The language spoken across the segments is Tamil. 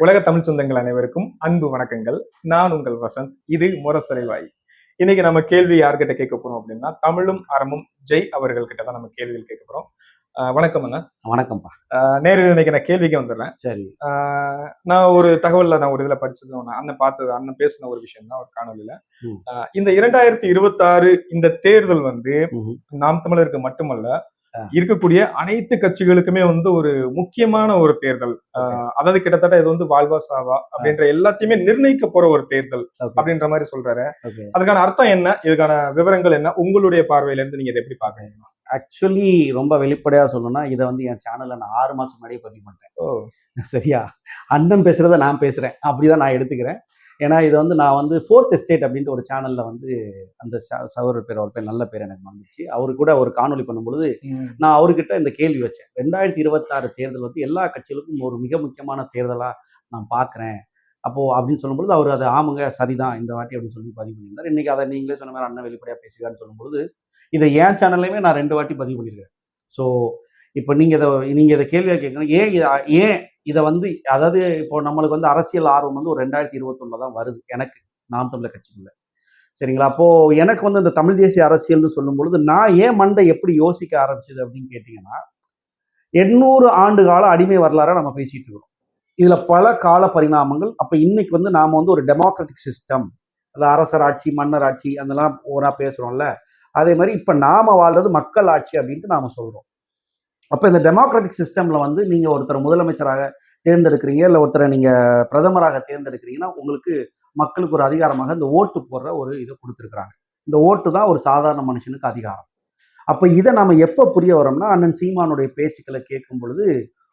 உலக தமிழ் சொந்தங்கள் அனைவருக்கும் அன்பு வணக்கங்கள். நான் உங்கள் வசந்த் இது முரசரை வாய் இன்னைக்கு நம்ம கேள்வி யார்கிட்ட கேட்க போறோம் அப்படின்னா தமிழும் அறமும் ஜெய் அவர்கள் கிட்ட தான் நம்ம கேள்விகள் கேட்க போறோம். வணக்கம் அண்ணா. வணக்கம்ப்பா. நேரில் இன்னைக்கு நான் கேள்விக்கு வந்துடுறேன். சரி. நான் ஒரு தகவல்ல நான் ஒரு இதுல படிச்சது ஒண்ணு. அண்ணன் பார்த்தது அண்ணன் பேசின ஒரு விஷயம் தான் ஒரு காணொலியில இந்த இரண்டாயிரத்தி இருபத்தாறு இந்த தேர்தல் வந்து. நாம் தமிழருக்கு மட்டுமல்ல. இருக்கக்கூடிய அனைத்து கட்சிகளுக்குமே வந்து ஒரு முக்கியமான ஒரு தேர்தல். அதாவது கிட்டத்தட்ட இது வந்து வாழ்வா சாவா அப்படின்ற எல்லாத்தையுமே நிர்ணயிக்க போற ஒரு தேர்தல் அப்படின்ற மாதிரி சொல்றாரு. அதுக்கான அர்த்தம் என்ன? இதுக்கான விவரங்கள் என்ன? உங்களுடைய பார்வையில இருந்து நீங்க இதை எப்படி பாக்குறீங்க ஆக்சுவலி ரொம்ப வெளிப்படையா சொல்லணும்னா இதை வந்து என் சேனல்ல நான் ஆறு மாசம் முன்னாடியே பதிவு பண்ணிட்டேன். ஓ. சரியா? அண்ணன் பேசுறத நான் பேசுறேன். அப்படிதான் நான் எடுத்துக்கிறேன். ஏன்னா இது வந்து நான் வந்து ஃபோர்த் எஸ்டேட் அப்படின்ட்டு ஒரு சேனல்ல வந்து அந்த ச- சகோதரர் பேர் அவர் பேர் நல்ல பேர் எனக்கு வந்துச்சு. அவரு கூட ஒரு காணொலி பண்ணும்பொழுது. நான் அவர்கிட்ட இந்த கேள்வி வச்சேன். ரெண்டாயிரத்தி இருபத்தாறு தேர்தல் வந்து எல்லா கட்சிகளுக்கும் ஒரு மிக முக்கியமான தேர்தலா நான் பார்க்குறேன் அப்போ அப்படின்னு சொல்லும்பொழுது அவர் அது ஆமாங்க சரிதான் இந்த வாட்டி அப்படின்னு சொல்லி பதிவு பண்ணியிருந்தார். இன்னைக்கு அதை நீங்களே சொன்ன மாதிரி அண்ணன் வெளிப்படையா பேசுகிறான்னு சொல்லும்பொழுது இதை என் சேனல்லையுமே நான் ரெண்டு வாட்டி பதிவு பண்ணியிருக்கேன். ஸோ இப்போ நீங்க இதை நீங்க இதை கேள்வியாக கேட்கணும் ஏன் ஏன் இதை வந்து அதாவது இப்போ நம்மளுக்கு வந்து அரசியல் ஆர்வம் வந்து ஒரு ரெண்டாயிரத்தி இருபத்தொன்னு தான் வருது. எனக்கு நாம் தமிழர் கட்சிக்குள்ள. சரிங்களா? அப்போ எனக்கு வந்து இந்த தமிழ் தேசிய அரசியல்னு சொல்லும் பொழுது நான் ஏன் மண்டை எப்படி யோசிக்க ஆரம்பிச்சது அப்படின்னு கேட்டிங்கன்னா எண்ணூறு ஆண்டு கால அடிமை வரலாறை நம்ம பேசிட்டு இருக்கோம் இதுல பல கால பரிணாமங்கள். அப்ப இன்னைக்கு வந்து நாம வந்து ஒரு டெமோக்ராட்டிக் சிஸ்டம் அது அரசர் ஆட்சி மன்னர் ஆட்சி அதெல்லாம் ஓரா பேசுறோம்ல. அதே மாதிரி இப்ப நாம வாழ்றது மக்கள் ஆட்சி அப்படின்ட்டு நாம சொல்றோம். அப்போ இந்த டெமோக்ராட்டிக் சிஸ்டம்ல வந்து நீங்க ஒருத்தர் முதலமைச்சராக தேர்ந்தெடுக்கிறீங்க இல்லை ஒருத்தரை நீங்க பிரதமராக தேர்ந்தெடுக்கிறீங்கன்னா உங்களுக்கு மக்களுக்கு ஒரு அதிகாரமாக இந்த ஓட்டு போடுற ஒரு இதை கொடுத்துருக்குறாங்க. இந்த ஓட்டு தான் ஒரு சாதாரண மனுஷனுக்கு அதிகாரம். அப்போ இதை நாம எப்போ புரிய வரோம்னா அண்ணன் சீமானுடைய பேச்சுக்களை கேட்கும் பொழுது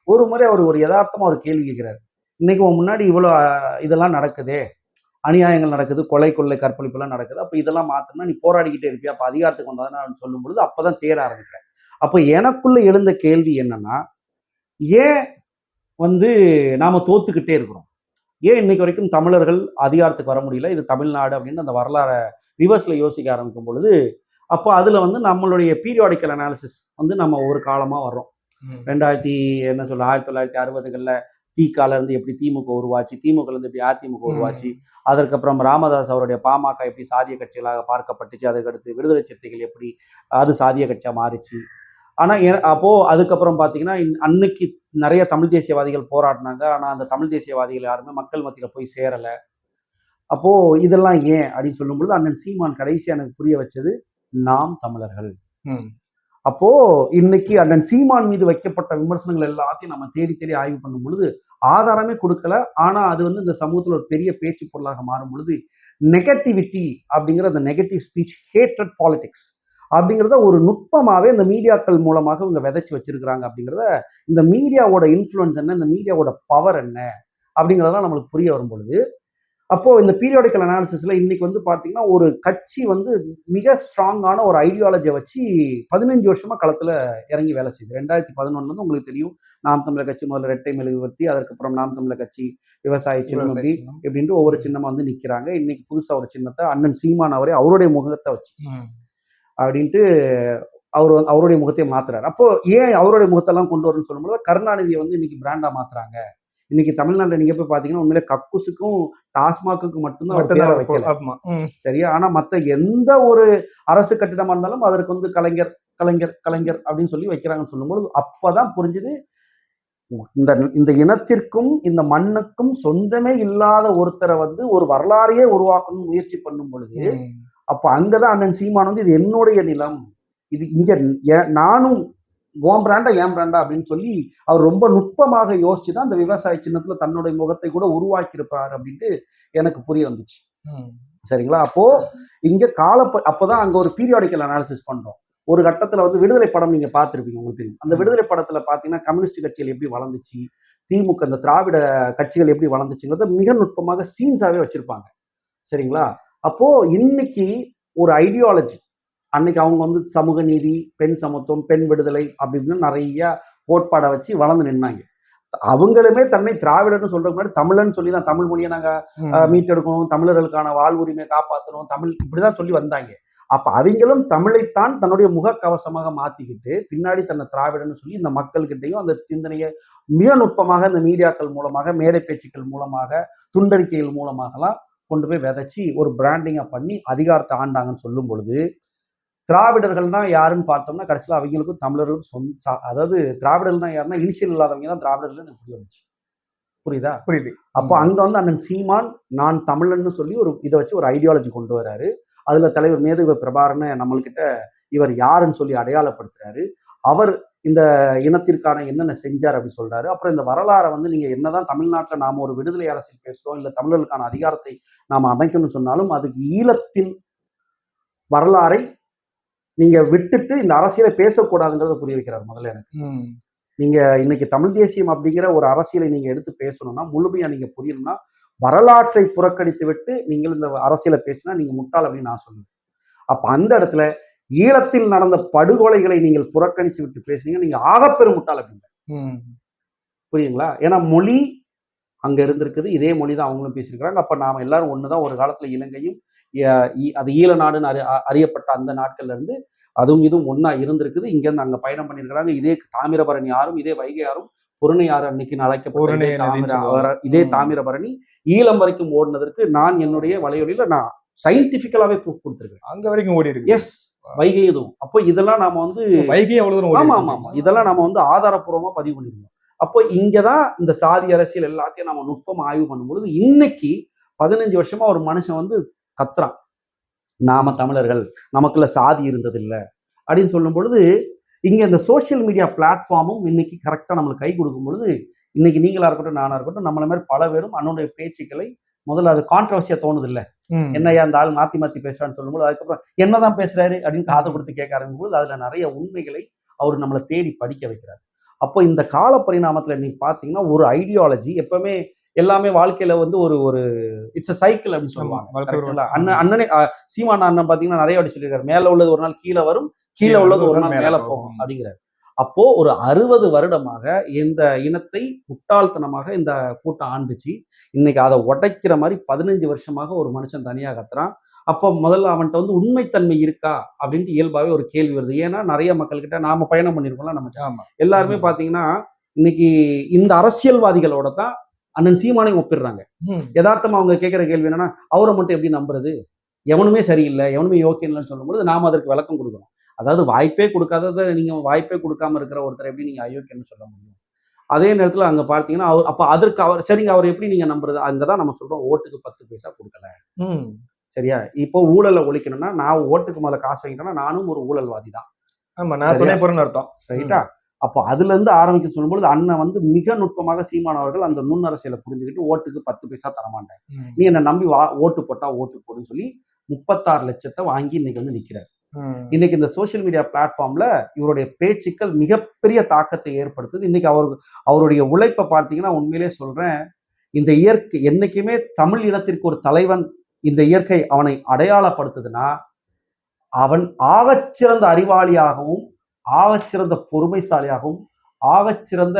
ஒரு முறை அவர் ஒரு யதார்த்தமாக ஒரு கேள்வி கேட்கிறார். இன்னைக்கு உன் முன்னாடி இவ்வளோ இதெல்லாம் நடக்குதே அநியாயங்கள் நடக்குது கொலை கொள்ளை கற்பழிப்புலாம் நடக்குது. அப்போ இதெல்லாம் மாத்தணும்னா நீ போராடிக்கிட்டே இருப்பியா? அப்போ அதிகாரத்துக்கு வந்ததுன்னு சொல்லும் பொழுது அப்பதான் தேட ஆரம்பிக்கிறேன் அப்போ எனக்குள்ள எழுந்த கேள்வி என்னன்னா ஏன் வந்து நாம தோத்துக்கிட்டே இருக்கிறோம்? ஏன் இன்னைக்கு வரைக்கும் தமிழர்கள் அதிகாரத்துக்கு வர முடியல? இது தமிழ்நாடு அப்படின்னு அந்த வரலாறை ரிவர்ஸ்ல யோசிக்க ஆரம்பிக்கும் பொழுது அப்போ அதுல வந்து நம்மளுடைய பீரியாடிக்கல் அனாலிசிஸ் வந்து நம்ம ஒரு காலமா வர்றோம். ரெண்டாயிரத்தி என்ன சொல்ல ஆயிரத்தி தொள்ளாயிரத்தி அறுபதுகளில் திகால இருந்து எப்படி திமுக உருவாச்சு திமுக இருந்து எப்படி அதிமுக உருவாச்சு அதற்கப்புறம் ராமதாஸ் அவருடைய பாமக எப்படி சாதிய கட்சிகளாக பார்க்கப்பட்டுச்சு அதுக்கடுத்து விடுதலை சிறுத்தைகள் எப்படி அது சாதிய கட்சியா மாறிச்சு. ஆனா எ- அப்போ அதுக்கப்புறம் பாத்தீங்கன்னா இன்- அன்னைக்கு நிறைய தமிழ் தேசியவாதிகள் போராடினாங்க. ஆனா அந்த தமிழ் தேசியவாதிகள் யாருமே மக்கள் மத்தியில போய் சேரல. அப்போ இதெல்லாம் ஏன் அப்படின்னு சொல்லும்பொழுது அண்ணன் சீமான் கடைசி எனக்கு புரிய வச்சது நாம் தமிழர்கள். அப்போ இன்னைக்கு அண்ணன் சீமான் மீது வைக்கப்பட்ட விமர்சனங்கள் எல்லாத்தையும் நம்ம தேடி தேடி ஆய்வு பண்ணும் பொழுது ஆதாரமே கொடுக்கல. ஆனா அது வந்து இந்த சமூகத்துல ஒரு பெரிய பேச்சு பொருளாக மாறும் பொழுது நெகட்டிவிட்டி அப்படிங்கிற அந்த நெகட்டிவ் ஸ்பீச் ஹேட்ரட் பாலிடிக்ஸ் அப்படிங்கிறத ஒரு நுட்பமாகவே இந்த மீடியாக்கள் மூலமாக இவங்க விதைச்சி வச்சிருக்கிறாங்க அப்படிங்கிறத இந்த மீடியாவோட இன்ஃப்ளூயன்ஸ் என்ன? இந்த மீடியாவோட பவர் என்ன? அப்படிங்கிறதெல்லாம் நம்மளுக்கு புரிய வரும் பொழுது அப்போ இந்த பீரியாடிக்கல் அனாலிசிஸ்ல இன்னைக்கு வந்து பாத்தீங்கன்னா ஒரு கட்சி வந்து மிக ஸ்ட்ராங்கான ஒரு ஐடியாலஜியை வச்சு பதினஞ்சு வருஷமா களத்துல இறங்கி வேலை செய்யுது. ரெண்டாயிரத்தி பதினொன்னுல இருந்து உங்களுக்கு தெரியும் நாம் தமிழர் கட்சி முதல்ல ரெட்டை மெழுகுவர்த்தி அதற்கப்புறம் நாம் தமிழர் கட்சி விவசாய சின்னம் அப்படி இப்படின்ட்டு ஒவ்வொரு சின்னமா வந்து நிக்கிறாங்க. இன்னைக்கு புதுசா ஒரு சின்னத்தை அண்ணன் சீமான் அவரே அவருடைய முகத்தை வச்சு. அப்படின்ட்டு அவர் வந்து அவருடைய முகத்தை மாத்துறாரு. அப்போ ஏன் அவருடைய முகத்தெல்லாம் கொண்டு வரணும்னு சொல்லும்போது கருணாநிதியை வந்து இன்னைக்கு பிராண்டா மாத்துறாங்க? இன்னைக்கு தமிழ்நாட்டுல நீங்க போய் பாத்தீங்கன்னா உண்மையிலே கக்குஸுக்கும் டாஸ்மாக்குக்கும் மட்டும்தான் வைக்கல. சரியா? ஆனா மத்த எந்த ஒரு அரசு கட்டிடமா இருந்தாலும் அதற்கு வந்து கலைஞர் கலைஞர் கலைஞர் அப்படின்னு சொல்லி வைக்கிறாங்கன்னு சொல்லும்போது அப்பதான் புரிஞ்சுது இந்த இந்த இனத்திற்கும் இந்த மண்ணுக்கும் சொந்தமே இல்லாத ஒருத்தரை வந்து ஒரு வரலாறையே உருவாக்கணும் முயற்சி பண்ணும் பொழுது. அப்ப அங்கதான் அண்ணன் சீமான் வந்து இது என்னுடைய நிலம். இது இங்க நானும் ஓம் பிராண்டா ஏன் பிராண்டா அப்படின்னு சொல்லி அவர் ரொம்ப நுட்பமாக யோசிச்சு தான் அந்த விவசாய சின்னத்துல தன்னுடைய முகத்தை கூட உருவாக்கி இருப்பார் அப்படின்ட்டு எனக்கு புரிய வந்துச்சு. சரிங்களா? அப்போ இங்க கால அப்பதான் அங்க ஒரு பீரியாடிக்கல் அனாலிசிஸ் பண்றோம். ஒரு கட்டத்துல வந்து விடுதலை படம் நீங்க பார்த்திருப்பீங்க உங்களுக்கு தெரியும். அந்த. விடுதலை படத்துல பாத்தீங்கன்னா கம்யூனிஸ்ட் கட்சிகள் எப்படி வளர்ந்துச்சு திமுக இந்த திராவிட கட்சிகள் எப்படி வளர்ந்துச்சுங்கிறத மிக நுட்பமாக சீன்ஸாவே வச்சிருப்பாங்க. சரிங்களா? அப்போ இன்னைக்கு ஒரு ஐடியாலஜி அன்னைக்கு அவங்க வந்து சமூக நீதி பெண் சமத்துவம் பெண் விடுதலை அப்படின்னு நிறைய கோட்பாடை வச்சு வளர்ந்து நின்னாங்க. அவங்களுமே தன்னை திராவிடர்னு சொல்றதுக்கு முன்னாடி தமிழன்னு சொல்லி தான் தமிழ் மொழியை நாங்க மீட்டெடுக்கணும் தமிழர்களுக்கான வாழ்வுரிமையை காப்பாற்றணும் தமிழ் இப்படிதான் சொல்லி வந்தாங்க. அப்ப அவங்களும் தமிழைத்தான் தன்னுடைய முகக்கவசமாக மாத்திக்கிட்டு பின்னாடி தன்னை திராவிடன்னு சொல்லி இந்த மக்கள்கிட்டையும் அந்த சிந்தனையை மிக நுட்பமாக இந்த மீடியாக்கள் மூலமாக மேடை பேச்சுக்கள் மூலமாக துண்டறிக்கைகள் மூலமாகலாம் கொண்டு போய் விதைச்சி ஒரு பிராண்டிங்கா பண்ணி அதிகாரத்தை ஆண்டாங்கன்னு சொல்லும் பொழுது திராவிடர்கள்னா யாருன்னு பார்த்தோம்னா கடைசியில் அவங்களுக்கும் தமிழர்களுக்கும் சொந்த அதாவது திராவிடர்கள்னா யாருன்னா இனிஷியல் இல்லாதவங்க தான் திராவிடர்கள் எனக்கு புரிய வந்துச்சு புரியுதா? புரியுது. அப்போ அங்க வந்து அண்ணன் சீமான் நான் தமிழன்னு சொல்லி ஒரு இதை வச்சு ஒரு ஐடியாலஜி கொண்டு வராரு. அதுல தலைவர் மேதகு பிரபாரனை நம்மள்கிட்ட இவர் யாருன்னு சொல்லி அடையாளப்படுத்துறாரு. அவர் இந்த இனத்திற்கான என்னென்ன செஞ்சார் அப்படி சொல்றாரு. அப்புறம் இந்த வரலாறை வந்து நீங்க என்னதான் தமிழ்நாட்டில் நாம ஒரு விடுதலை அரசியல் பேசுறோம் இல்ல தமிழர்களுக்கான அதிகாரத்தை நாம அமைக்கணும்னு சொன்னாலும் அதுக்கு ஈழத்தின் வரலாறை நீங்க விட்டுட்டு இந்த அரசியலை பேசக்கூடாதுங்கிறத புரிய வைக்கிறார் முதல்ல எனக்கு. நீங்க இன்னைக்கு தமிழ் தேசியம் அப்படிங்கிற ஒரு அரசியலை நீங்க எடுத்து பேசணும்னா முழுமையா நீங்க புரியணும்னா வரலாற்றை புறக்கணித்து விட்டு நீங்கள் இந்த அரசியலை பேசினா நீங்க முட்டாள் அப்படின்னு நான் சொல்லுவேன். அப்ப அந்த இடத்துல ஈழத்தில் நடந்த படுகொலைகளை நீங்கள் புறக்கணிச்சு விட்டு பேசுனீங்க நீங்க ஆகப்பெரும் முட்டாள் அப்படின்னு. ம். புரியுங்களா ஏன்னா மொழி அங்க இருந்திருக்குது இதே மொழி தான் அவங்களும் பேசியிருக்கிறாங்க. அப்ப நாம எல்லாரும் ஒண்ணுதான் ஒரு காலத்துல இலங்கையும் அது ஈழ நாடுன்னு அறி அறியப்பட்ட அந்த நாட்கள்ல இருந்து அதுவும் இதுவும் ஒண்ணா இருந்திருக்குது. இங்க இருந்து அங்க பயணம் பண்ணியிருக்கிறாங்க. இதே தாமிரபரணி ஆறும் இதே வைகை ஆறும் பொருணை ஆறு அன்னைக்கு அழைக்கப்பட்ட இதே. தாமிரபரணி ஈழம் வரைக்கும் ஓடினதற்கு நான் என்னுடைய வலையொலியில நான் சயின்டிபிக்கலாவே ப்ரூஃப் கொடுத்துருக்கேன் அங்க வரைக்கும் ஓடி இருக்கு எஸ் வைகை இதுவும் அப்போ இதெல்லாம் நாம வந்து வைகை அவ்வளவு ஆமா. ஆமா ஆமா இதெல்லாம் நம்ம வந்து ஆதாரப்பூர்வமா பதிவு பண்ணிருந்தோம் அப்போ இங்கதான் இந்த சாதி அரசியல் எல்லாத்தையும் நம்ம நுட்பமா ஆய்வு பண்ணும்பொழுது இன்னைக்கு பதினஞ்சு வருஷமா ஒரு மனுஷன் வந்து கத்துறான் நாம தமிழர்கள் நமக்குள்ள சாதி இருந்தது இல்ல அப்படின்னு சொல்லும் பொழுது இங்க இந்த சோஷியல் மீடியா பிளாட்ஃபார்மும் இன்னைக்கு கரெக்டா நம்மளுக்கு கை கொடுக்கும் பொழுது இன்னைக்கு நீங்களா இருக்கட்டும் நானா இருக்கட்டும் நம்மள மாதிரி பல பேரும் அண்ணனுடைய பேச்சுக்களை முதல்ல அது கான்ட்ரவர்சியா தோணுது இல்ல. என்னையா அந்த ஆள் மாத்தி மாத்தி பேசுறான்னு சொல்லும்போது அதுக்கப்புறம் என்னதான் பேசுறாரு அப்படின்னு காதை கொடுத்து கேட்க ஆரம்பிக்கும்போது அதுல நிறைய உண்மைகளை அவர் நம்மளை தேடி படிக்க வைக்கிறார். அப்போ இந்த கால பரிணாமத்துல நீங்க பாத்தீங்கன்னா ஒரு ஐடியாலஜி எப்பவுமே எல்லாமே வாழ்க்கையில வந்து ஒரு ஒரு இட்ஸ் சைக்கிள் அப்படின்னு சொல்லுவாங்க? அண்ணன் அண்ணனே சீமான் அண்ணன் பாத்தீங்கன்னா நிறைய வாட்டி சொல்லியிருக்காரு. மேல உள்ளது ஒரு நாள் கீழே வரும் கீழே உள்ளது ஒரு நாள் மேல போகும். அப்படிங்கிறார். அப்போ ஒரு அறுபது வருடமாக இந்த இனத்தை முட்டாள்தனமாக இந்த கூட்டம் ஆண்டுச்சு. இன்னைக்கு அதை உடைக்கிற மாதிரி பதினஞ்சு வருஷமாக ஒரு மனுஷன் தனியா கத்துறான். அப்போ முதல்ல அவன்கிட்ட வந்து உண்மைத்தன்மை இருக்கா அப்படின்ட்டு இயல்பாவே ஒரு கேள்வி வருது. ஏன்னா நிறைய மக்கள்கிட்ட நாம பயணம் பண்ணிருக்கோம்ல நம்ம எல்லாருமே ம். பாத்தீங்கன்னா இன்னைக்கு இந்த அரசியல்வாதிகளோட தான் அண்ணன் சீமானையும் ஒப்பிடுறாங்க. யதார்த்தமா அவங்க கேட்கிற கேள்வி என்னன்னா அவரை மட்டும் எப்படி நம்புறது? எவனுமே சரியில்லை எவனுமே யோக்கியம் இல்லைன்னு சொல்லும்போது நாம அதற்கு விளக்கம் கொடுக்கணும். அதாவது வாய்ப்பே கொடுக்காததை நீங்க வாய்ப்பே கொடுக்காம இருக்கிற ஒருத்தர் எப்படி நீங்க அயோக்கியம்னு சொல்ல முடியும்? அதே நேரத்துல அங்க பார்த்தீங்கன்னா அவர் அப்ப அதற்கு அவர் சரிங்க அவர் எப்படி நீங்க நம்புறது? அங்கதான் நம்ம சொல்றோம் ஓட்டுக்கு பத்து பைசா கொடுக்கல. சரியா? இப்போ ஊழலை ஒழிக்கணும்னா நான் ஓட்டுக்கு முதல்ல காசு வாங்கிட்டேன்னா நானும் ஒரு ஊழல்வாதி தான். ஆமா நான்? துணை அர்த்தம். ரைட்டா அப்போ அதுல இருந்து ஆரம்பிக்க சொல்லும்போது அண்ணன் வந்து மிக நுட்பமாக சீமானவர்கள் அந்த நுண் அரசியலை புரிஞ்சுக்கிட்டு ஓட்டுக்கு பத்து பைசா தரமாட்டேன் ம். நீ என்னை நம்பி வா ஓட்டு போட்டா ஓட்டு போடுன்னு சொல்லி முப்பத்தாறு லட்சத்தை வாங்கி இன்னைக்கு வந்து நிக்கிறார் ம். இன்னைக்கு இந்த சோஷியல் மீடியா பிளாட்ஃபார்ம்ல இவருடைய பேச்சுக்கள் மிகப்பெரிய தாக்கத்தை ஏற்படுத்துது இன்னைக்கு அவர் அவருடைய உழைப்பை பார்த்தீங்கன்னா உண்மையிலே சொல்றேன் இந்த இயற்கை என்னைக்குமே தமிழ் இனத்திற்கு ஒரு தலைவன் இந்த இயற்கை அவனை அடையாளப்படுத்துதுன்னா அவன் ஆகச்சிறந்த அறிவாளியாகவும் ஆகச்சிறந்த பொறுமைசாலியாகவும் ஆகச்சிறந்த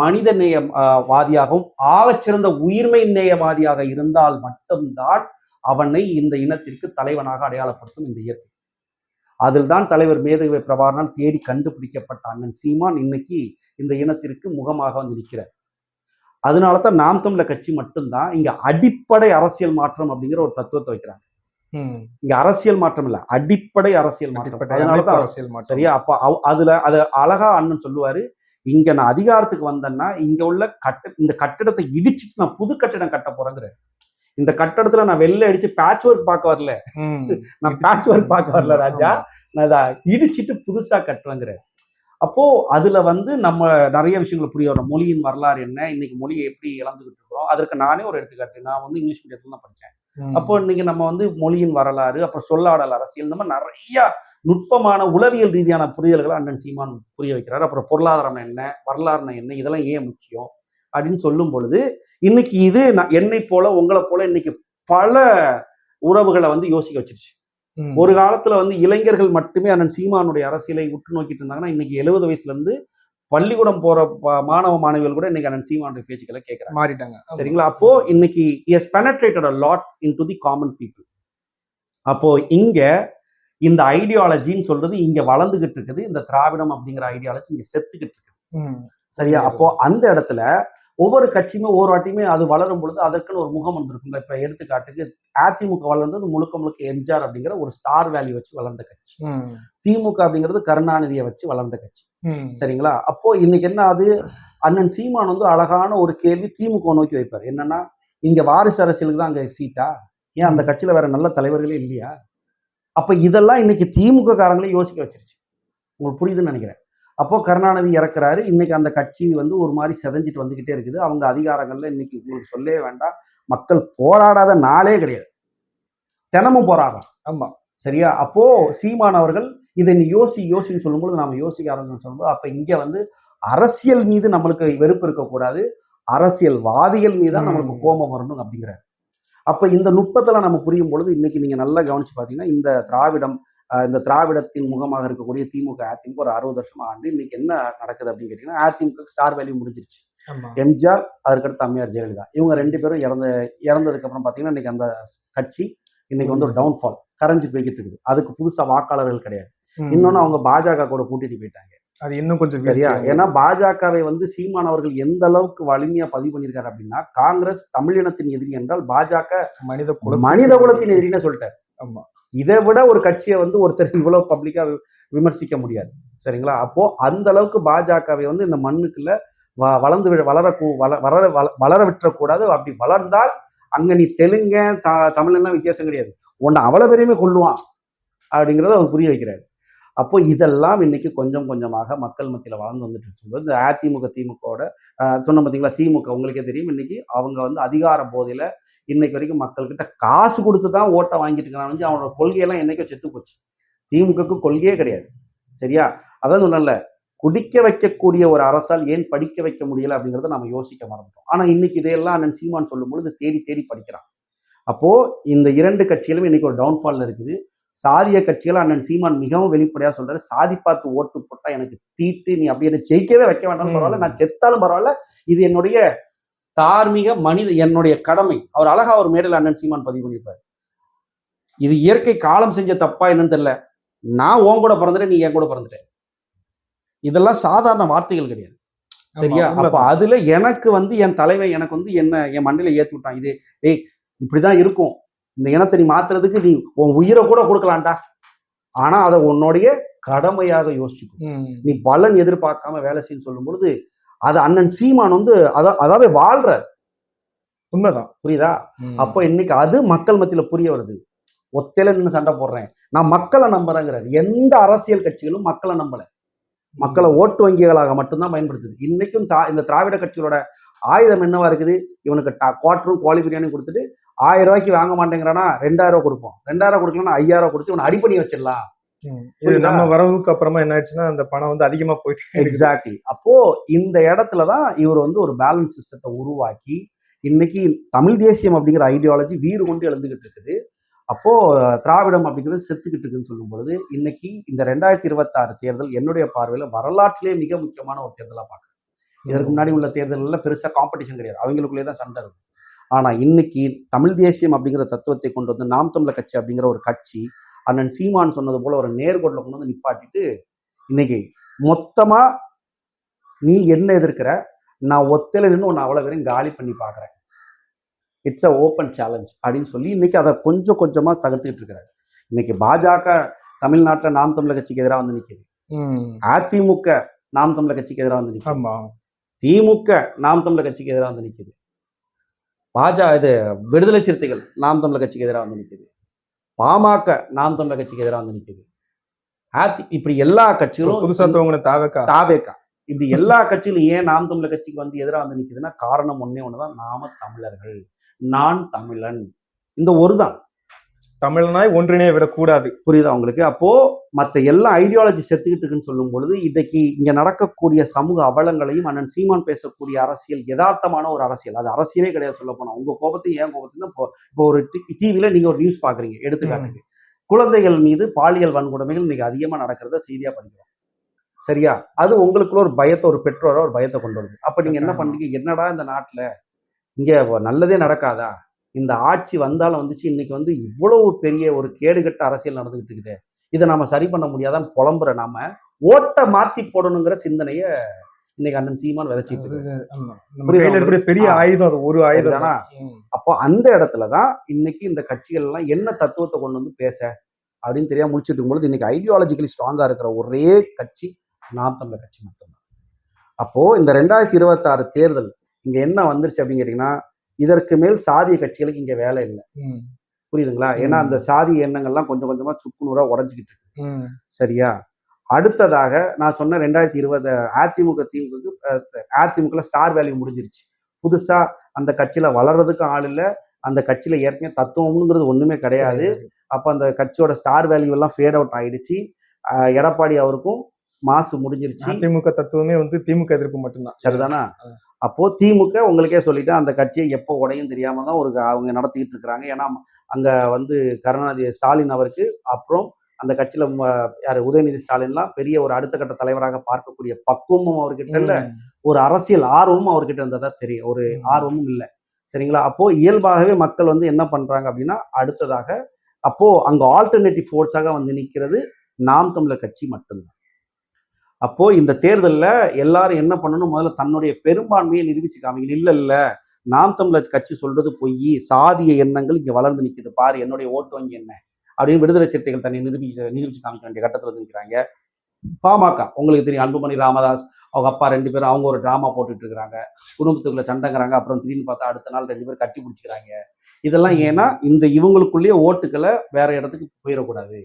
மனித நேய ஆஹ், வாதியாகவும் ஆகச்சிறந்த உயிர்மை நேயவாதியாக இருந்தால் மட்டும்தான் அவனை இந்த இனத்திற்கு தலைவனாக அடையாளப்படுத்தும் இந்த இயற்கை. அதில் தான் தலைவர் மேதகவை பிரபாகரனால் தேடி கண்டுபிடிக்கப்பட்ட அண்ணன் சீமான் இன்னைக்கு இந்த இனத்திற்கு முகமாக வந்து நிற்கிறார். அதனால தான் நாம் தமிழர் கட்சி மட்டும்தான் இங்க அடிப்படை அரசியல் மாற்றம் அப்படிங்கிற ஒரு தத்துவத்தை வைக்கிறாங்க. இங்க அரசியல் மாற்றம் இல்ல. அடிப்படை அரசியல் மாற்றம். அடிப்படை அதனால அமைப்பு தான் அரசியல் மாற்றம். சரியா? அப்ப அதுல அத அழகா அண்ணன் சொல்லுவாரு இங்க நான் அதிகாரத்துக்கு வந்தேன்னா இங்க உள்ள கட்ட இந்த கட்டிடத்தை இடிச்சிட்டு நான் புது கட்டிடம் கட்ட போறேங்கிற. இந்த கட்டடத்துல நான் வெளில அடிச்சு பேட்ச் ஒர்க் பார்க்க வரல. நான் பேட்ச் ஒர்க் பார்க்க வரல ராஜா. நான் இதை இடிச்சிட்டு புதுசா கட்டுறேங்கிற. அப்போ அதுல வந்து நம்ம நிறைய விஷயங்களை புரிய வரும். மொழியின் வரலாறு என்ன? இன்னைக்கு மொழியை எப்படி இழந்துகிட்டு இருக்கிறோம்? அதற்கு நானே ஒரு எடுத்துக்காட்டு. நான் வந்து இங்கிலீஷ் மீடியத்துல தான் படிச்சேன். ம். அப்போ இன்னைக்கு நம்ம வந்து மொழியின் வரலாறு அப்புறம் சொல்லாடல் அரசியல் இந்த மாதிரி நிறைய நுட்பமான உளவியல் ரீதியான புரிதல்களை அண்ணன் சீமான் புரிய வைக்கிறார். அப்புறம் பொருளாதாரம் என்ன வரலாறுனா என்ன இதெல்லாம் ஏன் முக்கியம் அப்படின்னு சொல்லும் பொழுது இன்னைக்கு இது நான் என்னை போல உங்களை போல இன்னைக்கு பல உறவுகளை வந்து யோசிக்க வச்சிருச்சு. ஒரு காலத்துல வந்து இளைஞர்கள் மட்டுமே அண்ணன் சீமானுடைய அரசியலை உற்று நோக்கிட்டு இருந்தாங்கன்னா இன்னைக்கு எழுபது வயசுல இருந்து பள்ளிக்கூடம் போற மாணவ மாணவிகள் கூட இன்னைக்கு அண்ணன் சீமானுடைய பேச்சுக்களை கேட்கறாங்க மாறிட்டாங்க. சரிங்களா? அப்போ இன்னைக்கு is penetrated a lot into the common people அப்போ இங்க இந்த ஐடியாலஜின்னு சொல்றது இங்க வளர்ந்துகிட்டு இருக்குது. இந்த திராவிடம் அப்படிங்கிற ஐடியாலஜி இங்க செத்துக்கிட்டு இருக்குது. ம். சரியா. அப்போ அந்த இடத்துல ஒவ்வொரு கட்சியுமே ஒவ்வொரு வாட்டியுமே அது வளரும் பொழுது அதற்குன்னு ஒரு முகம் வந்திருக்குங்க. இப்ப எடுத்துக்காட்டுக்கு அதிமுக வளர்ந்தது முழுக்க முழுக்க எம்ஜிஆர் அப்படிங்கிற ஒரு ஸ்டார் வேல்யூ வச்சு வளர்ந்த கட்சி. திமுக அப்படிங்கிறது கருணாநிதியை வச்சு வளர்ந்த கட்சி. சரிங்களா? அப்போ இன்னைக்கு என்ன ஆகுது அண்ணன் சீமான் வந்து அழகான ஒரு கேள்வி திமுக நோக்கி வைப்பார். என்னன்னா இங்க வாரிசு அரசியலுக்கு தான் அங்க சீட்டா? ஏன் அந்த கட்சியில வேற நல்ல தலைவர்களே இல்லையா? அப்ப இதெல்லாம் இன்னைக்கு திமுக காரங்களே யோசிக்க வச்சிருச்சு. உங்களுக்கு புரியுதுன்னு நினைக்கிறேன். அப்போ கருணாநிதி இறக்குறாரு. இன்னைக்கு அந்த கட்சி வந்து ஒரு மாதிரி செதஞ்சிட்டு வந்துகிட்டே இருக்குது. அவங்க அதிகாரங்கள்ல இன்னைக்கு உங்களுக்கு சொல்லவே வேண்டாம். மக்கள் போராடாத நாளே கிடையாது. தினமும் போராடுறாங்க ஆமா. சரியா? அப்போ சீமான் அவர்கள் இதை நீ யோசி யோசின்னு சொல்லும்போது நாம யோசிக்க ஆரம்பிச்சு சொல்லும்போது அப்ப இங்க வந்து அரசியல் மீது நம்மளுக்கு வெறுப்பு இருக்கக்கூடாது. அரசியல்வாதிகள் மீது தான் நம்மளுக்கு. கோபம் வரணும் அப்படிங்கிறார். அப்ப இந்த நுட்பத்துல நம்ம புரியும் பொழுது இன்னைக்கு நீங்க நல்லா கவனிச்சு பாத்தீங்கன்னா இந்த திராவிடம் இந்த திராவிடத்தின் முகமாக இருக்கக்கூடிய திமுக அதிமுக ஒரு அறுபது வருஷமா ஆண்டு இன்னைக்கு என்ன நடக்குது அப்படின்னு கேட்டீங்கன்னா அதிமுக ஸ்டார் வேல்யூ முடிஞ்சிருச்சு. எம்ஜிஆர் அதுக்கடுத்து அம்மையார் ஜெயலலிதா. இவங்க ரெண்டு பேரும் இறந்த இறந்ததுக்கு அப்புறம் பாத்தீங்கன்னா இன்னைக்கு அந்த கட்சி இன்னைக்கு வந்து ஒரு டவுன்ஃபால் கரைஞ்சு போய்கிட்டு இருக்குது. அதுக்கு புதுசா வாக்காளர்கள் கிடையாது. இன்னொன்னு அவங்க பாஜக கூட கூட்டிட்டு போயிட்டாங்க. அது இன்னும் கொஞ்சம் சரியா? ஏன்னா பாஜகவை வந்து சீமான் அவர்கள் எந்த அளவுக்கு வலிமையா பதிவு பண்ணியிருக்காரு அப்படின்னா காங்கிரஸ் தமிழினத்தின் எதிரி என்றால் பாஜக மனித மனித குலத்தின் எதிரின்னு சொல்லிட்டார். ஆமா. இதை விட ஒரு கட்சியை வந்து ஒருத்தர் இவ்வளவு பப்ளிக்கா விமர்சிக்க முடியாது. சரிங்களா? அப்போ அந்த அளவுக்கு பாஜகவை வந்து இந்த மண்ணுக்குள்ள வ- வளர்ந்து விட- வளர கூ- வள வளர வள- வளர விட்டுறக்கூடாது. அப்படி வளர்ந்தால் அங்க நீ தெலுங்க த தமிழ்லாம் வித்தியாசம் கிடையாது. உன்னை அவ்வளவு பேரையுமே கொள்ளுவான் அப்படிங்கிறத அவர் புரிய வைக்கிறாரு. அப்போ இதெல்லாம் இன்னைக்கு கொஞ்சம் கொஞ்சமாக மக்கள் மத்தியில் வளர்ந்து வந்துட்டு இருக்கும்போது இந்த அதிமுக திமுகவோட சொன்ன பார்த்தீங்களா திமுக உங்களுக்கே தெரியும். இன்னைக்கு அவங்க வந்து அதிகார போதையில் இன்னைக்கு வரைக்கும் மக்கள்கிட்ட காசு கொடுத்து தான் ஓட்டை வாங்கிட்டு இருக்காங்க. அவனோட கொள்கையெல்லாம் என்னைக்கோ செத்து போச்சு. திமுகக்கு கொள்கையே கிடையாது. சரியா? அதான் சொன்னல குடிக்க வைக்கக்கூடிய ஒரு அரசால் ஏன் படிக்க வைக்க முடியல அப்படிங்கிறத நம்ம யோசிக்க மறந்துட்டோம். ஆனால் இன்னைக்கு இதையெல்லாம் அண்ணன் சீமான் சொல்லும் பொழுது தேடி தேடி படிக்கிறான். அப்போ இந்த இரண்டு கட்சிகளும் இன்னைக்கு ஒரு டவுன்ஃபால்ல இருக்குது. சாதிய கட்சிகள் அண்ணன் சீமான் மிகவும் வெளிப்படையா சொல்றாரு. சாதி பார்த்து ஓட்டு போட்டா எனக்கு தீட்டு நீ அப்படியே என்னை ஜெயிக்கவே வைக்க வேண்டாம். பரவாயில்ல நான் செத்தாலும் பரவாயில்ல. இது என்னுடைய தார்மீக மனித என்னுடைய கடமை. அவர் அழகா ஒரு மேடையில் அண்ணன் சீமான் பதிவு பண்ணியிருப்பார். இது இயற்கை காலம் செஞ்ச தப்பா என்னன்னு தெரியல. நான் உன் கூட பிறந்துட்டேன் நீ என் கூட பிறந்துட்ட இதெல்லாம் சாதாரண வார்த்தைகள் கிடையாது. சரியா? அப்ப. அதுல எனக்கு வந்து என் தலைவன் எனக்கு வந்து என்ன என் மண்டையில ஏத்தி விட்டான். இது டேய் இப்படிதான் இருக்கும். இந்த இனத்தை நீ மாத்துறதுக்கு நீ உன் உயிரை கூட கொடுக்கலாம்டா. ஆனா அதை உன்னுடைய கடமையாக யோசிச்சுக்கோ. ம். நீ பலன் எதிர்பார்க்காம வேலை செய்யன்னு சொல்லும் பொழுது அது அண்ணன் சீமான் வந்து அத அதாவே வாழ்ற உண்மைதான். புரியுதா. அப்போ இன்னைக்கு அது மக்கள் மத்தியில புரிய வருது. ஒத்தையில நின்று சண்டை போடுறேன். நான் மக்களை நம்புறேங்கிறார். எந்த அரசியல் கட்சிகளும் மக்களை நம்பல. மக்களை ஓட்டு வங்கிகளாக மட்டும்தான் பயன்படுத்துது. இன்னைக்கும் தா இந்த திராவிட கட்சிகளோட ஆயுதம் என்னவா இருக்குது? இவனுக்கு குவார்டரும் கோழி பிரியாணி கொடுத்துட்டு ஆயிரம் ரூபாய்க்கு வாங்க மாட்டேங்கிறானா? ரெண்டாயிரம் ரூபாய் கொடுப்போம். ரெண்டாயிரம் கொடுக்கலன்னா ஐயாயிரம் கொடுத்து இவனை அடி பண்ணி வச்சிடலாம். இது? நம்ம வரவுக்கு அப்புறமா என்ன ஆயிடுச்சுன்னா அந்த பணம் வந்து அதிகமா போயிட்டு. எக்ஸாக்ட்லி அப்போ இந்த இடத்துல தான் இவர் வந்து ஒரு பேலன்ஸ் சிஸ்டத்தை உருவாக்கி இன்னைக்கு தமிழ் தேசியம் அப்படிங்கிற ஐடியாலஜி வீறு கொண்டு எழுந்துகிட்டு இருக்குது. அப்போ திராவிடம் அப்படிங்கிறது செத்துக்கிட்டு இருக்குன்னு சொல்லும் பொழுது இன்னைக்கு இந்த ரெண்டாயிரத்தி இருபத்தாறு தேர்தல் என்னுடைய பார்வையில வரலாற்றிலே மிக முக்கியமான ஒரு தேர்தலா பார்க்குறேன். இதற்கு முன்னாடி உள்ள தேர்தல்ல பெருசா காம்படிஷன் கிடையாது. அவங்களுக்குள்ளே தான் சண்டை இருக்கும். ஆனா இன்னைக்கு தமிழ் தேசியம் அப்படிங்கிற தத்துவத்தை கொண்டு வந்து நாம் தமிழர் கட்சி அப்படிங்கிற ஒரு கட்சி அண்ணன் சீமான் சொன்னது போல ஒரு நேர்கோட்டில் கொண்டு வந்து நிப்பாட்டிட்டு இன்னைக்கு மொத்தமா நீ என்ன எதிர்க்கிற? நான் ஒத்தையில நின்று உன்னை அவ்வளவு பேரும் காலி பண்ணி பார்க்குறேன் இட்ஸ் அ ஓப்பன் சேலஞ்ச் அப்படின்னு சொல்லி இன்னைக்கு அதை கொஞ்சம் கொஞ்சமா தகர்த்துக்கிட்டு இருக்கிறாரு. இன்னைக்கு பாஜக தமிழ்நாட்டில் நாம் தமிழர் கட்சிக்கு எதிராக வந்து நிக்குது. ம். அதிமுக நாம் தமிழர் கட்சிக்கு எதிராக வந்து நிக்குது. ஆமா. திமுக நாம் தமிழர் கட்சிக்கு எதிராக வந்து நிக்குது. பாஜக இது விடுதலை சிறுத்தைகள் நாம் தமிழர் கட்சிக்கு எதிராக வந்து நிக்குது. பாமக நாம் தமிழர் கட்சிக்கு எதிராக வந்து நிக்குது. அதி இப்படி எல்லா கட்சிகளும் புதுசா துவங்கின தாவக்கா? தாவேக்கா. இப்படி எல்லா கட்சியிலும் ஏன் நாம் தமிழர் கட்சிக்கு வந்து எதிராக வந்து நிக்குதுன்னா காரணம் ஒண்ணே ஒண்ணுதான். நாம தமிழர்கள். நான் தமிழன். இந்த ஒரு தான். தமிழனாய் ஒன்றிணைய விடக்கூடாது. புரியுதா உங்களுக்கு? அப்போ மத்த எல்லா ஐடியாலஜி செத்துக்கிட்டு இருக்குன்னு சொல்லும் பொழுது இன்னைக்கு இங்க நடக்கக்கூடிய சமூக அவலங்களையும் அண்ணன் சீமான் பேசக்கூடிய அரசியல் யதார்த்தமான ஒரு அரசியல். அது அரசியலே கிடையாது சொல்ல போனா உங்க கோபத்தையும் ஏன் கோபத்தையும் இப்போ இப்போ ஒரு டிவில நீங்க ஒரு நியூஸ் பாக்குறீங்க எடுத்துக்காட்டுக்கு. குழந்தைகள் மீது பாலியல் வன்கொடுமைகள் இன்னைக்கு அதிகமா நடக்கிறத செய்தியா படிக்கிறோம். சரியா? அது உங்களுக்குள்ள ஒரு பயத்தை ஒரு பெற்றோரா ஒரு பயத்தை கொண்டு வருது. அப்ப நீங்க என்ன. பண்றீங்க? என்னடா இந்த நாட்டுல? இங்க நல்லதே நடக்காதா? இந்த ஆட்சி வந்தாலும் வந்துச்சு இன்னைக்கு வந்து இவ்வளவு பெரிய ஒரு கேடுகட்ட அரசியல் நடந்துகிட்டு இருக்குது இதை நாம சரி பண்ண முடியாதான்னு புலம்புற நாம ஓட்டை மாத்தி போடணுங்கிற சிந்தனைய இன்னைக்கு அண்ணன் சீமான் விதைச்சிட்டு பெரிய. ஆயுதம் அது ஒரு ஆயுதம்? தான். அப்போ அந்த இடத்துல தான் இன்னைக்கு இந்த கட்சிகள் எல்லாம் என்ன தத்துவத்தை கொண்டு வந்து பேச அப்படின்னு தெரியாம முடிச்சிட்டு இருக்கும்பொழுது இன்னைக்கு ஐடியாலஜிக்கலி ஸ்ட்ராங்கா இருக்கிற ஒரே கட்சி நாம் தமிழர் கட்சி மட்டும்தான் அப்போ இந்த ரெண்டாயிரத்தி இருபத்தாறு தேர்தல் இங்க என்ன வந்துருச்சு அப்படின்னு கேட்டீங்கன்னா இதற்கு மேல் சாதிய கட்சிகளுக்கு இங்க வேலை இல்லை. புரியுதுங்களா? ஏன்னா. அந்த சாதி எண்ணங்கள்லாம் கொஞ்சம் கொஞ்சமா சுக்குநூறா உடஞ்சிக்கிட்டு இருக்கு. சரியா? அடுத்ததாக நான் சொன்ன ரெண்டாயிரத்தி இருபது அதிமுக திமுக அதிமுகல ஸ்டார் வேல்யூ முடிஞ்சிருச்சு. புதுசா அந்த கட்சியில வளர்றதுக்கு ஆள் இல்ல. அந்த கட்சியில ஏற்கனவே தத்துவம்ங்கிறது ஒண்ணுமே கிடையாது. அப்ப அந்த கட்சியோட ஸ்டார் வேல்யூ எல்லாம் ஃபேட் அவுட் ஆயிடுச்சு. எடப்பாடி அவருக்கும் மாசு முடிஞ்சிருச்சு. அதிமுக தத்துவமே வந்து திமுக எதிர்ப்பு மட்டும்தான். சரிதானா? ஆ. அப்போ திமுக உங்களுக்கே சொல்லிட்டேன் அந்த கட்சியை எப்போ உடையும் தெரியாம தான் ஒரு அவங்க நடத்திக்கிட்டு இருக்கிறாங்க ஏன்னா அங்க வந்து கருணாநிதி ஸ்டாலின் அவருக்கு அப்புறம் அந்த கட்சியில யாரு உதயநிதி ஸ்டாலின்லாம் பெரிய ஒரு அடுத்த கட்ட தலைவராக பார்க்கக்கூடிய பக்குவமும் அவர்கிட்ட இல்ல. ஒரு அரசியல் ஆர்வமும் அவர்கிட்ட இருந்ததா தெரியும் ஒரு. ஆர்வமும் இல்லை சரிங்களா அப்போ இயல்பாகவே மக்கள் வந்து என்ன பண்றாங்க அப்படின்னா அடுத்ததாக அப்போ அங்க ஆல்டர்னேட்டிவ் ஃபோர்ஸாக வந்து நிக்கிறது நாம் தமிழர் கட்சி மட்டும்தான் அப்போ இந்த தேர்தலில் எல்லாரும் என்ன பண்ணணும்? முதல்ல தன்னுடைய பெரும்பான்மையை நிரூபிச்சு காமிக்கணும். இல்லை இல்லை. நாம் தமிழர் கட்சி சொல்றது பொய். சாதிய எண்ணங்கள் இங்கே வளர்ந்து நிற்குது பாரு என்னுடைய ஓட்டு வங்கி என்ன? அப்படின்னு விடுதலை சிறுத்தைகள் தன்னை நிரூபி நிரூபிச்சு காமிக்க வேண்டிய கட்டத்தில் நிற்கிறாங்க பாமக உங்களுக்கு தெரியும். அன்புமணி ராமதாஸ் அவங்க அப்பா ரெண்டு பேரும் அவங்க ஒரு ட்ராமா போட்டுட்டு இருக்கிறாங்க. குடும்பத்துக்குள்ள சண்டைங்கிறாங்க. அப்புறம் திடீர்னு பார்த்தா அடுத்த நாள் ரெண்டு பேரும் கட்டி பிடிச்சிக்கிறாங்க. இதெல்லாம் ஏன்னா இந்த இவங்களுக்குள்ளேயே ஓட்டுக்களை வேற இடத்துக்கு போயிடக்கூடாது.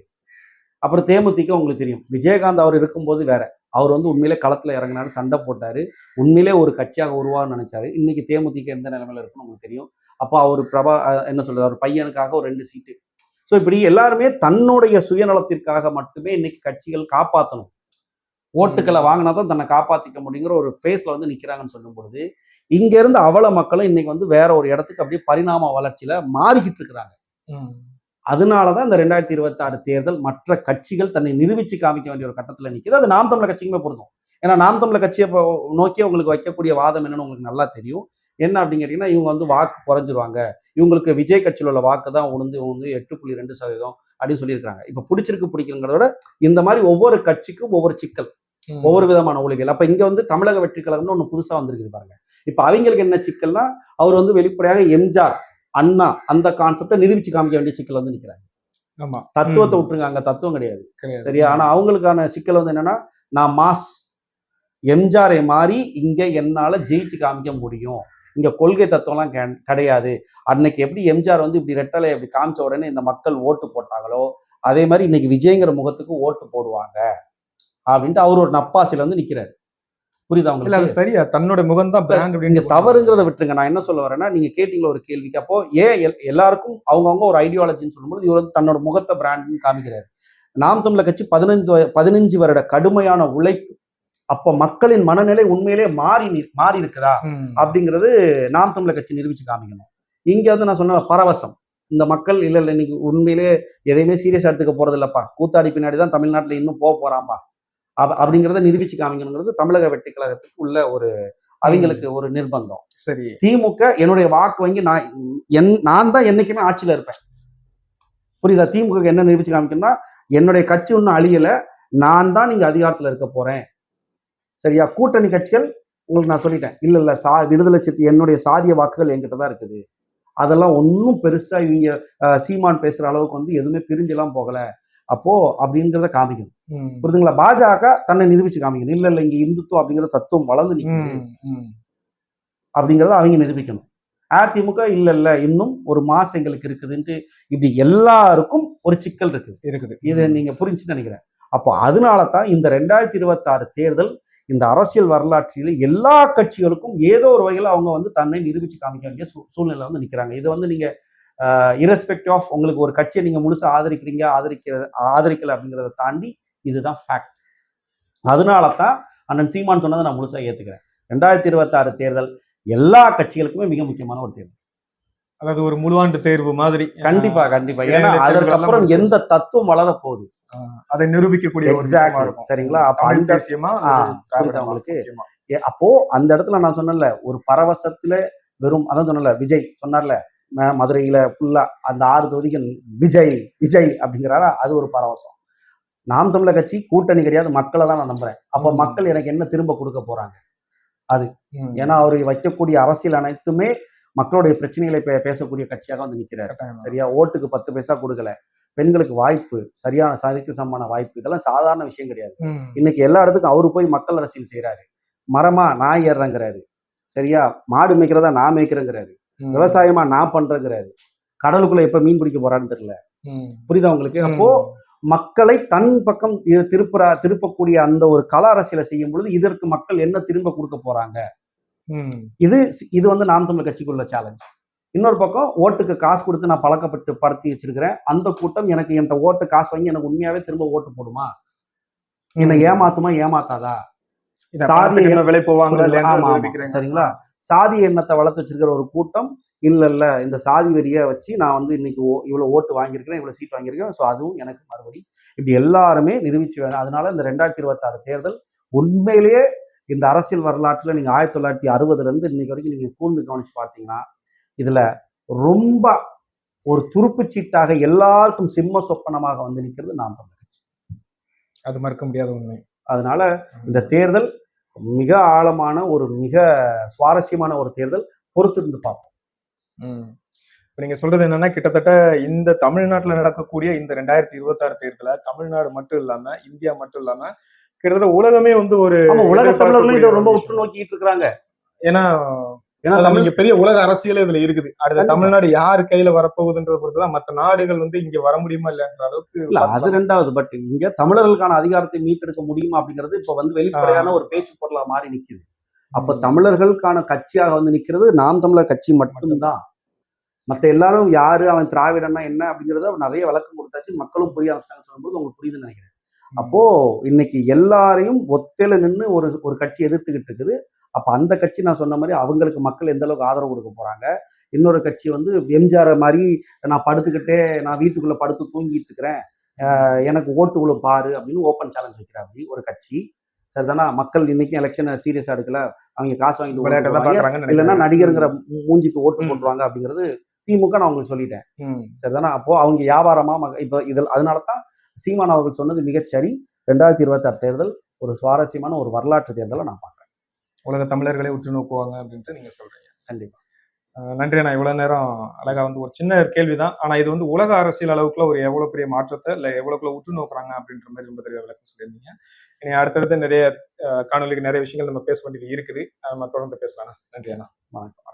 அப்புறம் தேமுதிக உங்களுக்கு தெரியும். விஜயகாந்த் அவர் இருக்கும்போது வேற. அவர் வந்து உண்மையிலே களத்துல இறங்கினாரு சண்டை போட்டாரு. உண்மையிலே ஒரு கட்சியாக உருவான்னு நினைச்சாரு. இன்னைக்கு தேமுதிக எந்த நிலைமையில இருக்குன்னு உங்களுக்கு தெரியும். அப்போ அவர் பிரபா அஹ் என்ன சொல்றது அவர் பையனுக்காக ஒரு ரெண்டு சீட்டு ஸோ இப்படி எல்லாருமே தன்னுடைய சுயநலத்திற்காக மட்டுமே இன்னைக்கு கட்சிகள் காப்பாற்றணும் ஓட்டுக்களை வாங்கினா தான் தன்னை காப்பாத்திக்க முடியுங்கிற ஒரு ஃபேஸ்ல வந்து நிக்கிறாங்கன்னு சொல்லும் பொழுது இங்க இருந்து அவல மக்களும் இன்னைக்கு வந்து வேற ஒரு இடத்துக்கு அப்படியே பரிணாம வளர்ச்சியில மாறிக்கிட்டு இருக்கிறாங்க. ம். அதனாலதான் இந்த ரெண்டாயிரத்தி இருபத்தி ஆறு தேர்தல் மற்ற கட்சிகள் தன்னை நிரூபிச்சு காமிக்க வேண்டிய ஒரு கட்டத்துல நிக்குது. அது நாம் தமிழர் கட்சிக்குமே பொருந்தும். ஏன்னா நாம் தமிழர் கட்சியை நோக்கி உங்களுக்கு வைக்கக்கூடிய வாதம் என்னன்னு உங்களுக்கு நல்லா தெரியும். என்ன அப்படின்னு கேட்டீங்கன்னா இவங்க வந்து வாக்கு குறைஞ்சிருவாங்க. இவங்களுக்கு விஜய் கட்சியில் உள்ள வாக்கு தான் உணர்ந்து வந்து எட்டு புள்ளி ரெண்டு சதவீதம் அப்படின்னு சொல்லியிருக்காங்க இப்போ பிடிச்சிருக்கு பிடிக்கலங்கிறத விட இந்த மாதிரி ஒவ்வொரு கட்சிக்கும் ஒவ்வொரு சிக்கல். ஒவ்வொரு விதமான ஊழிகள் அப்ப இங்க வந்து தமிழக வெற்றி கழகம்னு ஒண்ணு புதுசா வந்திருக்குது பாருங்க. இப்ப அவங்களுக்கு என்ன சிக்கல்னா அவர் வந்து வெளிப்படையாக எம்ஜிஆர் அண்ணா அந்த கான்செப்டை நிரூபிச்சு காமிக்க வேண்டிய சிக்கல் வந்து நிக்கிறாங்க ஆமா. தத்துவத்தை. விட்டுருங்க அங்க தத்துவம் கிடையாது. சரியா? ஆனா அவங்களுக்கான சிக்கல் வந்து என்னன்னா நான் மாஸ் எம்ஜிஆரை மாறி இங்க என்னால ஜெயிச்சு காமிக்க முடியும். இங்க கொள்கை தத்துவம்லாம் கிடையாது. அன்னைக்கு எப்படி எம்ஜிஆர் வந்து இப்படி ரெட்டலை இப்படி காமிச்ச உடனே இந்த மக்கள் ஓட்டு போட்டாங்களோ அதே மாதிரி இன்னைக்கு விஜய்ங்கிற முகத்துக்கு ஓட்டு போடுவாங்க அப்படின்ட்டு அவர் ஒரு நப்பாசையில வந்து நிக்கிறாரு. புரியுதா இல்ல உங்களுக்கு? அது சரியா தன்னோட முகம் தான் பிராண்ட் நீங்க தவறுங்கிறத விட்டுருங்க. நான் என்ன சொல்ல வரேன்னா நீங்க கேட்டீங்களா ஒரு கேள்விக்கு? அப்போ ஏன் எல்- எல்லாருக்கும் அவங்கவுங்க ஒரு ஐடியாலஜின்னு சொல்லும்போது இவர் தன்னோட முகத்தை பிராண்ட்னு காமிக்கிறாரு. நாம் தமிழர் கட்சி பதினஞ்சு பதினஞ்சு வருட கடுமையான உழைப்பு. அப்ப மக்களின் மனநிலை உண்மையிலே மாறி மாறி இருக்குதா? அப்படிங்கிறது நாம் தமிழர் கட்சி நிரூபிச்சு காமிக்கணும். இங்க வந்து நான் சொன்ன பரவசம். இந்த மக்கள் இல்ல இல்ல இன்னைக்கு உண்மையிலே எதையுமே சீரியஸ் எடுத்துக்க போறது இல்லப்பா கூத்தாடி பின்னாடி தான் தமிழ்நாட்டுல இன்னும் போக போறாம்பா அப்- அப்படிங்கிறத நிரூபிச்சு காமிக்கணுங்கிறது தமிழக வெற்றி கழகத்துக்கு உள்ள ஒரு அவங்களுக்கு ஒரு நிர்பந்தம். சரி. திமுக என்னுடைய வாக்கு வங்கி நான் என் நான் தான் என்னைக்குமே ஆட்சியில இருப்பேன். புரியுதா? திமுக என்ன நிரூபிச்சு காமிக்கணும்னா என்னுடைய கட்சி ஒன்றும் அழியல நான் தான் நீங்க அதிகாரத்துல இருக்க போறேன். சரியா? கூட்டணி கட்சிகள் உங்களுக்கு நான் சொல்லிட்டேன். இல்ல இல்ல சா விடுதலை சிறுத்தை என்னுடைய சாதிய வாக்குகள் என்கிட்ட தான் இருக்குது. அதெல்லாம் ஒன்றும் பெருசா இவங்க சீமான் பேசுற அளவுக்கு வந்து எதுவுமே பிரிஞ்செல்லாம் போகல. அப்போ அப்படிங்கிறத காமிக்கணும். ம். புரியுதுங்களா பாஜக தன்னை நிரூபிச்சு காமிக்கணும். இல்ல இல்ல இங்க இந்துத்துவம் அப்படிங்கிற தத்துவம் வளர்ந்து. அப்படிங்கிறத அவங்க நிரூபிக்கணும். அதிமுக இல்ல இல்ல இன்னும் ஒரு மாசு எங்களுக்கு இருக்குதுன்ட்டு இப்படி எல்லாருக்கும் ஒரு சிக்கல் இருக்குது. இருக்குது. இதை நீங்க புரிஞ்சுன்னு நினைக்கிறேன். அப்போ அதனால தான் இந்த ரெண்டாயிரத்தி இருபத்தாறு தேர்தல் இந்த அரசியல் வரலாற்றில் எல்லா கட்சிகளுக்கும் ஏதோ ஒரு வகையில் அவங்க வந்து தன்னை நிரூபிச்சு காமிக்க வேண்டிய சூழ்நிலை வந்து நிற்கிறாங்க இது வந்து நீங்க இரஸ்பெக்ட் ஆஃப் உங்களுக்கு ஒரு கட்சியை நீங்க முழுசா ஆதரிக்கிறீங்க ஆதரிக்கிறது ஆதரிக்கல அப்படிங்கிறத தாண்டி இதுதான் ஃபேக்ட் அதனால தான் அண்ணன் சீமான் சொன்னதை நான் முழுசா ஏத்துக்கிறேன். ரெண்டாயிரத்தி இருபத்தாறு தேர்தல் எல்லா கட்சிகளுக்குமே மிக முக்கியமான ஒரு தேர்தல். அதாவது ஒரு முழுவாண்டு தேர்வு மாதிரி. கண்டிப்பா கண்டிப்பா. ஏன்னா அதற்கப்புறம் எந்த தத்துவம் வளர போகுது ஆஹ் அதை நிரூபிக்கக்கூடிய. விஷயமா. சரிங்களா? அப்ப அந்த- புரியுதா உங்களுக்கு? அப்போ அந்த இடத்துல நான் சொன்னேன்ல ஒரு பரவசத்துல வெறும் அதான் சொன்னல விஜய் சொன்னார்ல மதுரையில ஃபுல்லா அந்த ஆறு தொகுதிக்கு விஜய் விஜய் அப்படிங்கிறாரா? அது ஒரு பரவசம். நாம் தமிழர் கட்சி கூட்டணி கிடையாது மக்களை தான் நான் நம்புறேன். அப்போ. மக்கள் எனக்கு என்ன திரும்ப கொடுக்க போறாங்க? ம். ஏன்னா அவர் வைக்கக்கூடிய அரசியல் அனைத்துமே மக்களுடைய பிரச்சனைகளை பேசக்கூடிய கட்சியாக வந்து நிக்கிறாரு. கட்டாயமா. சரியா? ஓட்டுக்கு பத்து பைசா கொடுக்கல. பெண்களுக்கு வாய்ப்பு சரியான சரிக்கு சமமான வாய்ப்பு இதெல்லாம் சாதாரண விஷயம் கிடையாது. இன்னைக்கு எல்லா இடத்துக்கும் அவரு போய் மக்கள் அரசியல் செய்றாரு. மரமா நான் ஏறுறேங்கிறாரு. சரியா? மாடு மேய்க்கிறதா நான் மேய்க்கிறேங்கிறாரு. விவசாயமா நான் பண்றேங்கிறாரு. கடலுக்குள்ள எப்ப மீன் பிடிக்க போறான்னு தெரியல. புரியுதா உங்களுக்கு? அப்போ மக்களை தன் பக்கம் திருப்புறா திருப்பக்கூடிய அந்த ஒரு கல அரசியலை செய்யும் பொழுது இதற்கு மக்கள் என்ன திரும்ப கொடுக்க போறாங்க. இது இது வந்து நாம் தமிழ் கட்சிக்குள்ள சேலஞ்ச் இன்னொரு பக்கம் ஓட்டுக்கு காசு கொடுத்து நான் பழக்கப்பட்டு படுத்தி வச்சிருக்கிறேன். அந்த கூட்டம் எனக்கு என்கிட்ட ஓட்டு காசு வாங்கி எனக்கு உண்மையாவே திரும்ப ஓட்டு போடுமா? என்னை ஏமாத்துமா ஏமாத்தாதா? சாதி என்ன விலை. விதிக்கிறீங்க. சரிங்களா? சாதி எண்ணத்தை வளர்த்து வச்சிருக்கிற ஒரு கூட்டம் இல்ல இல்ல இந்த சாதி வெறிய வச்சு நான் வந்து இன்னைக்கு இவ்வளவு ஓட்டு வாங்கியிருக்கிறேன் இவ்வளவு சீட் வாங்கியிருக்கேன் ஸோ அதுவும் எனக்கு மறுபடி இப்படி எல்லாருமே நிரூபிச்சு வேணும். அதனால இந்த ரெண்டாயிரத்தி இருபத்தாறு தேர்தல் உண்மையிலேயே இந்த அரசியல் வரலாற்றுல நீங்க ஆயிரத்தி தொள்ளாயிரத்தி அறுபதுல இருந்து இன்னைக்கு வரைக்கும் நீங்க கூர்ந்து கவனிச்சு பார்த்தீங்கன்னா இதுல ரொம்ப ஒரு துருப்புச் சீட்டாக எல்லாருக்கும் சிம்ம சொப்பனமாக வந்து நிற்கிறது நாம் தமிழர் கட்சி. அது மறுக்க முடியாத உண்மை. அதனால இந்த தேர்தல் மிக ஆழமான ஒரு மிக சுவாரஸ்யமான ஒரு தேர்தல் பொறுத்திருந்து பார்ப்போம். இப்ப நீங்க சொல்றது என்னன்னா கிட்டத்தட்ட இந்த தமிழ்நாட்டுல நடக்கக்கூடிய இந்த ரெண்டாயிரத்தி இருபத்தாறு தேர்தல தமிழ்நாடு மட்டும் இல்லாம இந்தியா மட்டும் இல்லாம கிட்டத்தட்ட உலகமே வந்து ஒரு உலக தமிழர்களும் இதை ரொம்ப உற்று நோக்கிட்டு இருக்கிறாங்க. ஏன்னா ஏன்னா தமிழ் பெரிய உலக அரசியல் இதுல இருக்குது. அடுத்த. தமிழ்நாடு யார் கையில வரப்போகுதுன்றத பொறுத்துதான் மத்த நாடுகள் வந்து இங்க வர முடியுமா இல்லைன்ற அளவுக்கு இல்ல அது ரெண்டாவது. பட் இங்க தமிழர்களுக்கான அதிகாரத்தை மீட்டெடுக்க முடியுமா அப்படிங்கிறது இப்ப வந்து வெளிப்படையான ஒரு பேச்சு பொருளா மாறி நிக்குது. அப்ப. தமிழர்களுக்கான கட்சியாக வந்து நிக்கிறது நாம் தமிழர் கட்சி மட்டும்தான். மத்த எல்லாரும் யாரு அவன் திராவிடன்னா என்ன அப்படிங்கறத நிறைய விளக்கம் கொடுத்தாச்சு. மக்களும் புரிய ஆரம்பிச்சாங்க சொல்லும்போது உங்களுக்கு புரியுதுன்னு நினைக்கிறேன். அப்போ இன்னைக்கு எல்லாரையும் ஒத்தையில நின்று ஒரு ஒரு கட்சி எதிர்த்துக்கிட்டு இருக்குது. அப்ப அந்த கட்சி நான் சொன்ன மாதிரி அவங்களுக்கு மக்கள் எந்த அளவுக்கு ஆதரவு கொடுக்க போறாங்க? இன்னொரு கட்சி வந்து எம்ஜிஆர் மாதிரி நான் படுத்துக்கிட்டே நான் வீட்டுக்குள்ள படுத்து தூங்கிட்டு இருக்கிறேன். எனக்கு ஓட்டுக்குள்ள பாரு அப்படின்னு ஓப்பன் சேலஞ்ச் வைக்கிற அப்படி ஒரு கட்சி. சரிதானா? மக்கள் இன்னைக்கும் எலெக்ஷனை சீரியஸா எடுக்கல. அவங்க காசு வாங்கிட்டு விளையாட்டு இல்லைன்னா. நடிகருங்கிற மூஞ்சிக்கு ஓட்டு. போட்டுருவாங்க அப்படிங்கிறது திமுக நான் உங்களுக்கு சொல்லிட்டேன். சரிதானா? அப்போ அவங்க வியாபாரமா மக- இப்ப இதில் அதனால தான் சீமான் அவர்கள் சொன்னது மிகச்சரி. ரெண்டாயிரத்தி இருபத்தாறு தேர்தல் ஒரு சுவாரஸ்யமான ஒரு வரலாற்று தேர்தலை நான் பார்க்குறேன். உலக தமிழர்களை உற்று நோக்குவாங்க அப்படின்ட்டு நீங்க சொல்றீங்க. கண்டிப்பா. அஹ் நன்றி நான் இவ்வளவு நேரம் அழகா வந்து ஒரு சின்ன கேள்விதான். ஆனா இது வந்து உலக அரசியல் அளவுக்குள்ள ஒரு எவ்வளவு பெரிய மாற்றத்தை இல்ல எவ்வளவுக்குள்ள உற்று நோக்குறாங்க அப்படின்ற மாதிரி ரொம்ப தெளிவா விளக்கம் சொல்லியிருந்தீங்க. இனி அடுத்தடுத்து நிறைய அஹ், காணொளிக்கு நிறைய விஷயங்கள் நம்ம பேச வேண்டியது இருக்குது. நம்ம தொடர்ந்து பேசலாம் நன்றி அண்ணா. வணக்கம்.